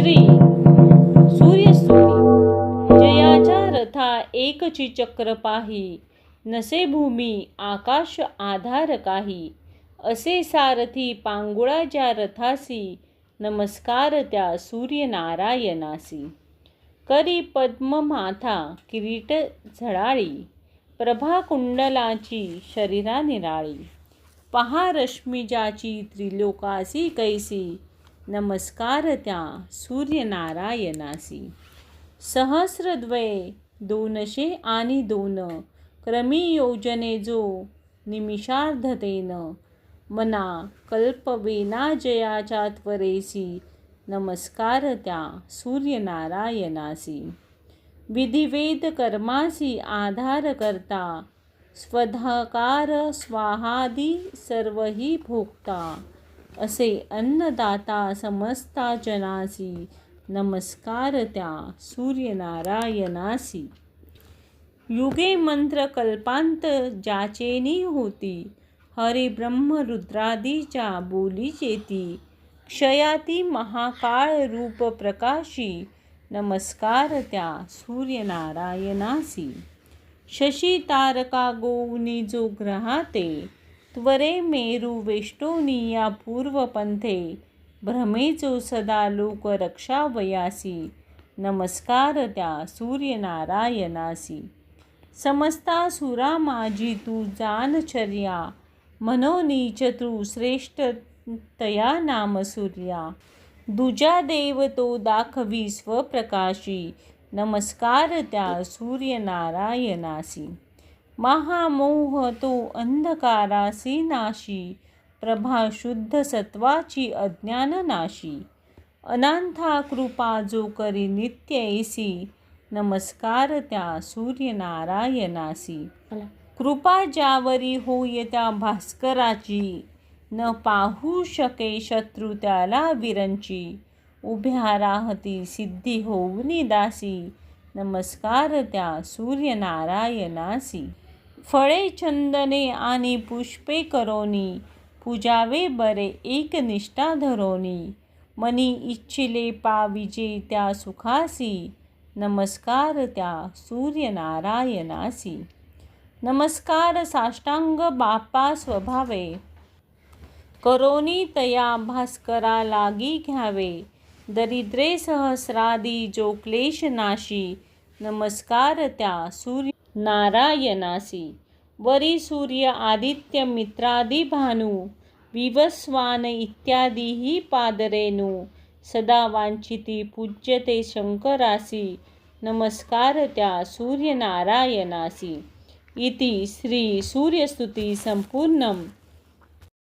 श्री सूर्यस्तुती. जयाच्या रथा एकची चक्र पाही. नसे भूमी आकाश आधार काही. असे सारथी पांगुळाच्या रथासी. नमस्कार त्या सूर्यनारायणासी. करी पद्ममाथा किरीट झळाळी. प्रभाकुंडलाची शरीरा निराळी पहा रश्मीजाची त्रिलोकासी कैसी. नमस्कार त्या सूर्यनारायणासी. सहस्रद्वये दोनशे आणि दोन क्रमी योजने जो निमिषार्धतेन मना कल्पवेना जयाच्या त्वरेसी नमस्कार त्या सूर्यनारायणासी. विधिवेद कर्मासी आधार करता स्वधाकार स्वाहादी सर्वही भोगता असे अन्नदाता समस्ता जनासी नमस्कार त्या सूर्यनारायणासी. युगे मंत्र कल्पांत ज्याचेनी होती हरे ब्रह्म रुद्रादीच्या बोली चेती क्षयाती महाकाळ रूप प्रकाशी नमस्कार त्या सूर्यनारायणासी. शशी तारका गोवनी जो ग्रहाते त्वरे मेरू वेष्टोनिया पूर्वपंथे भ्रमेचो सदा लोक रक्षावयासी नमस्कार त्या सूर्यनारायणासी। समस्ता सुरा माझी तू जानचर्या मनोनीच तू श्रेष्ठ तया नाम सूर्या। दुजा देव तो दाखवी स्वप्रकाशी। नमस्कार त्या सूर्यनारायणासी। महामोह तो अंधकारासी नाशी प्रभा शुद्ध सत्वाची अज्ञान नाशी अनांथा कृपा जो करी नित्य ऐसी नमस्कार त्या सूर्यनारायणासी. कृपा ज्यावरी होय त्या भास्कराची न पाहू शके शत्रू त्याला विरंची. उभ्या राहती सिद्धी होऊनी दासी नमस्कार त्या सूर्यनारायणासी. फळे चंदने आणि पुष्पे करोनी पूजावे बरे एक निष्ठा धरोनी. मनी इच्छिले पाविजे त्या सुखासी नमस्कार त्या सूर्यनारायणासी. नमस्कार साष्टांग बापा स्वभावे करोनी तया भास्करा लागी घ्यावे. दरिद्रे सहस्रादी जो क्लेश नाशी नमस्कार त्या सूर्य नारायणासी। वरी सूर्य आदित्य मित्रादी भानू विवस्वान इत्यादीही पादरेणू। सदा वांछिती पूज्यते शंकरासी नमस्कार त्या सूर्यनारायणासी। इति श्री सूर्यस्तुती संपूर्ण